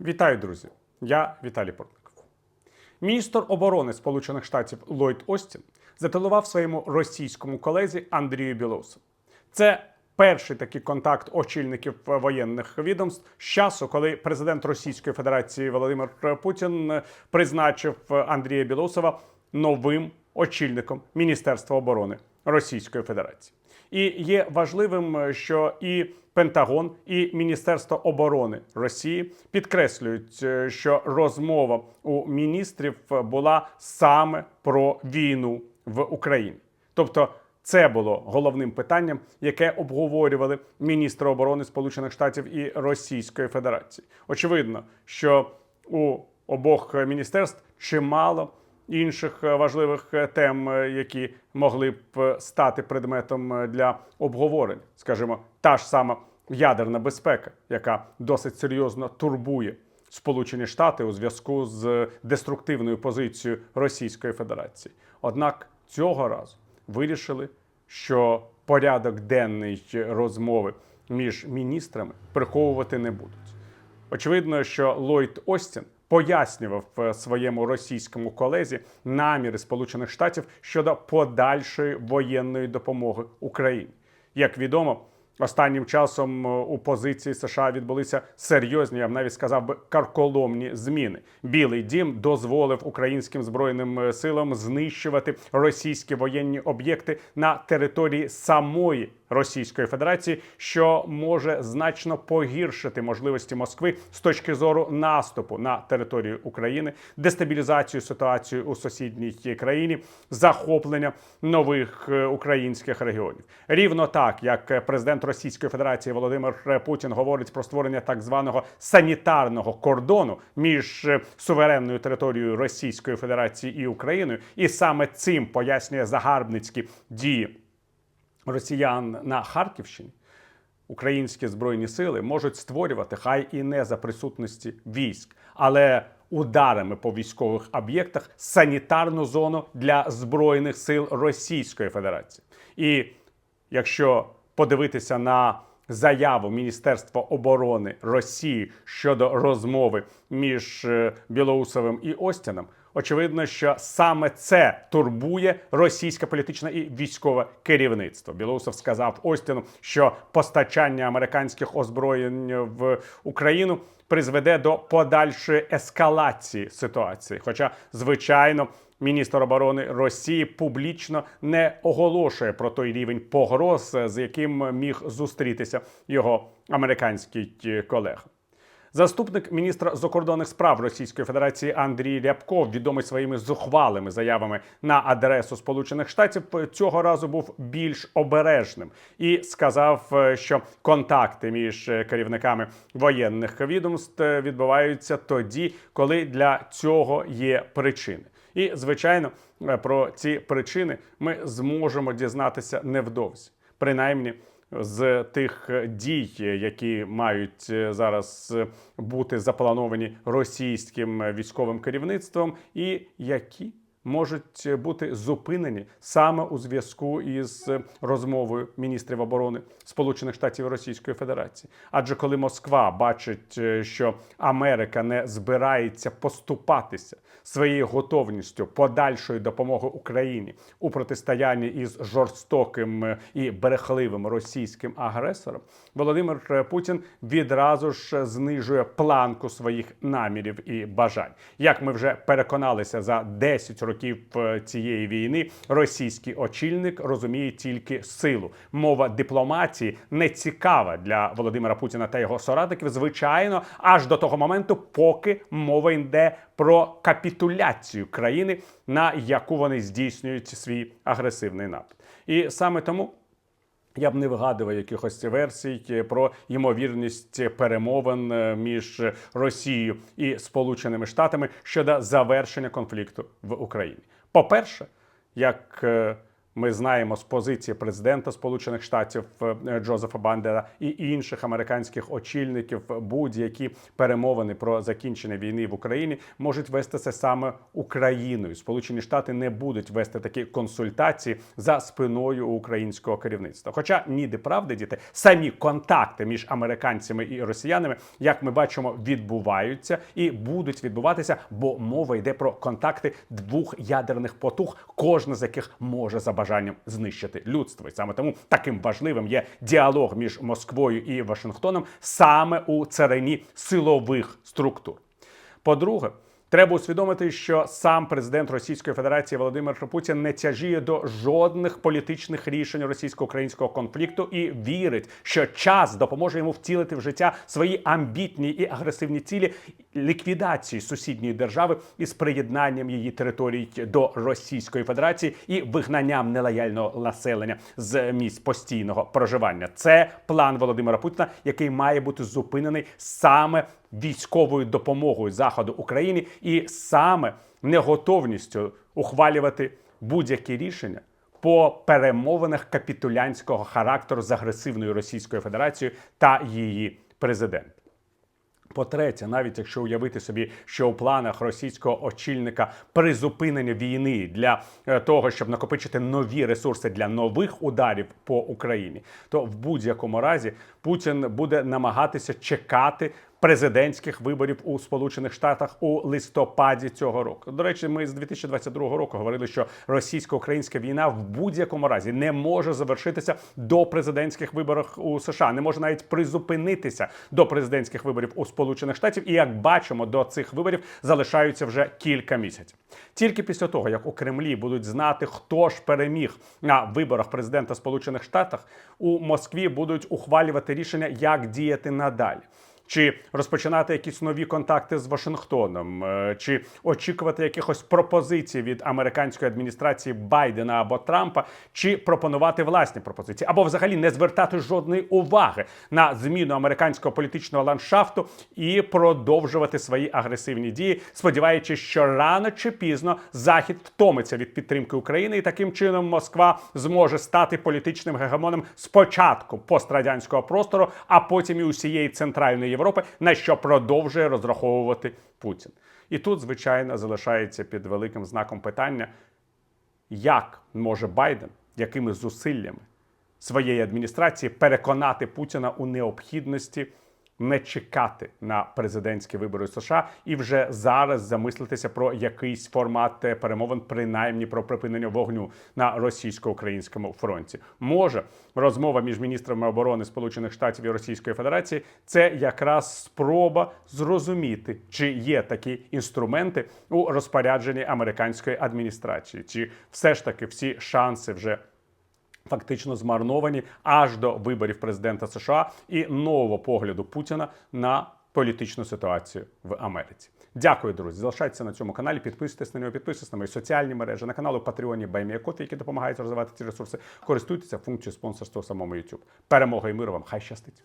Вітаю, друзі! Я Віталій Портников. Міністр оборони Сполучених Штатів Ллойд Остін зателував своєму російському колезі Андрію Білоусу. Це перший такий контакт очільників воєнних відомств з часу, коли президент Російської Федерації Володимир Путін призначив Андрія Білоусова новим очільником Міністерства оборони Російської Федерації. І є важливим, що і Пентагон, і Міністерство оборони Росії підкреслюють, е, що розмова у міністрів була саме про війну в Україні. Тобто, це було головним питанням, яке обговорювали міністри оборони Сполучених Штатів і Російської Федерації. Очевидно, що у обох міністерств чимало інших е, важливих е, тем, е, які могли б стати предметом для обговорень, скажімо, та ж сама ядерна безпека, яка досить серйозно турбує Сполучені Штати у зв'язку з деструктивною позицією Російської Федерації. Однак цього разу вирішили, що порядок денний розмови між міністрами приховувати не будуть. Очевидно, що Ллойд Остін пояснював е, своєму російському колезі наміри Сполучених Штатів щодо подальшої воєнної допомоги Україні. Як відомо, останнім часом е, у позиції США відбулися серйозні, я б навіть сказав би, карколомні зміни. Білий дім дозволив українським збройним е, силам знищувати російські воєнні об'єкти на території самої Російської Федерації, що може значно погіршити можливості Москви з точки зору наступу на територію України, дестабілізацію ситуації у сусідній країні, захоплення нових е, українських регіонів. Рівно так, як президент Російської Федерації Володимир Путін говорить про створення так званого санітарного кордону між е, суверенною територією Російської Федерації і Україною, і саме цим пояснює загарбницькі дії росіян на Харківщині, українські збройні сили можуть створювати хай і не за присутності військ, але ударами по військових об'єктах санітарну зону для збройних сил Російської Федерації. І якщо подивитися на заяву Міністерства оборони Росії щодо розмови між е, Білоусовим і Остіном, очевидно, що саме це турбує російське політичне і військове керівництво. Білоусов сказав Остіну, що постачання американських озброєнь в Україну призведе до подальшої ескалації ситуації. Хоча, звичайно, міністр оборони Росії публічно не оголошує про той рівень погроз, з яким міг зустрітися його американський е, колега. Заступник міністра закордонних справ Російської Федерації Андрій Рябков, відомий своїми зухвалими заявами на адресу Сполучених Штатів, цього разу був більш обережним і сказав, е, що контакти між е, керівниками воєнних відомств е, відбуваються тоді, коли для цього є причини. І звичайно, про ці причини ми зможемо дізнатися невдовзі, принаймні з тих дій, які мають е, зараз е, бути заплановані російським військовим керівництвом, і які можуть бути зупинені саме у зв'язку із розмовою міністрів оборони Сполучених Штатів Російської Федерації. Адже коли Москва бачить, е, що Америка не збирається поступатися своєю готовністю подальшої допомоги Україні у протистоянні із жорстоким е, і брехливим російським агресором, Володимир Путін відразу ж знижує планку своїх намірів і бажань. Як ми вже переконалися за 10 років е, цієї війни, російський очільник розуміє тільки силу. Мова дипломатії не цікава для Володимира Путіна та його соратників. Звичайно, аж до того моменту, поки мова йде про капітуляцію країни, на яку вони здійснюють свій агресивний напад. І саме тому. Я б не вигадував якихось версій е, про ймовірність перемовин е, між Росією і Сполученими Штатами щодо завершення конфлікту в Україні. По-перше, як е, Ми знаємо з позиції президента Сполучених Штатів е, Джозефа Бандера і інших американських очільників будь-які перемовини про закінчення війни в Україні можуть вестися саме Україною. Сполучені Штати не будуть вести такі консультації за спиною українського керівництва. Хоча ніде правди діти, самі контакти між американцями і росіянами, як ми бачимо, відбуваються і будуть відбуватися, бо мова йде про контакти двох ядерних потуг, кожна з яких може за бажанням знищити людство. І саме тому таким важливим є діалог між Москвою і Вашингтоном саме у царині силових структур. По-друге, треба усвідомити, що сам президент Російської Федерації Володимир Путін не тяжіє до жодних політичних рішень російсько-українського конфлікту і вірить, що час допоможе йому втілити в життя свої амбітні і агресивні цілі ліквідації сусідньої держави із приєднанням її територій до Російської Федерації і вигнанням нелояльного населення з місць постійного проживання. Це план Володимира Путіна, який має бути зупинений саме військовою допомогою заходу Україні і саме неготовністю ухвалювати будь-які рішення по перемовинах капітулянського характеру з агресивною Російською Федерацією та її президентом. По-третє, навіть якщо уявити собі, що у планах російського очільника призупинення війни для е, того, щоб накопичити нові ресурси для нових ударів по Україні, то в будь-якому разі Путін буде намагатися чекати президентських виборів у Сполучених Штатах у листопаді цього року. До речі, ми з 2022 року говорили, що російсько-українська війна в будь-якому разі не може завершитися до президентських виборів у США, не може навіть призупинитися до президентських виборів у Сполучених Штатів. І як бачимо, до цих виборів залишаються вже кілька місяців. Тільки після того, як у Кремлі будуть знати, хто ж переміг на виборах президента Сполучених Штатів, у Москві будуть ухвалювати рішення, як діяти надалі. Чи розпочинати якісь нові контакти з Вашингтоном, е, чи очікувати якихось пропозицій від американської адміністрації Байдена або Трампа, чи пропонувати власні пропозиції, або взагалі не звертати жодної уваги на зміну американського політичного ландшафту і продовжувати свої агресивні дії, сподіваючись, що рано чи пізно Захід втомиться від підтримки України, і таким чином Москва зможе стати політичним гегемоном спочатку пострадянського простору, а потім і усієї центральної Європи, на що продовжує розраховувати Путін. І тут, звичайно, залишається під великим знаком питання, як може Байден, якими зусиллями своєї адміністрації переконати Путіна у необхідності не чекати на президентські вибори в США і вже зараз замислитися про якийсь формат перемовин, принаймні про припинення вогню на російсько-українському фронті. Може розмова між міністрами оборони Сполучених Штатів і Російської Федерації це якраз спроба зрозуміти, чи є такі інструменти у розпорядженні американської адміністрації, чи все ж таки всі шанси вже фактично змарновані аж до виборів президента США і нового погляду Путіна на політичну ситуацію в Америці. Дякую, друзі. Залишайтеся на цьому каналі. Підписуйтесь на нього, підписуйтесь на мої соціальні мережі, на канал у Патреоні Байміякоти, які допомагають розвивати ці ресурси. Користуйтеся функцією спонсорства у самому YouTube. Перемога і миру вам! Хай щастить!